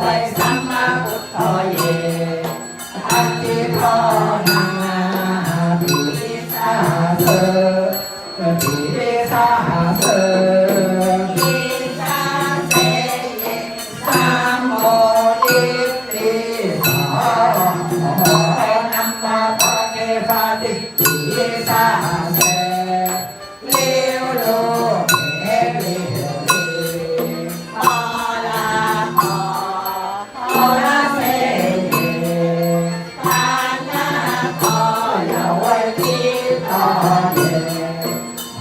ในสัมมาพุทธเยอัตติพอนังนาปิสาเสปิสาเส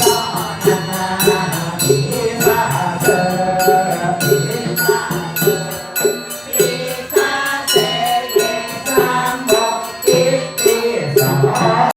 だ。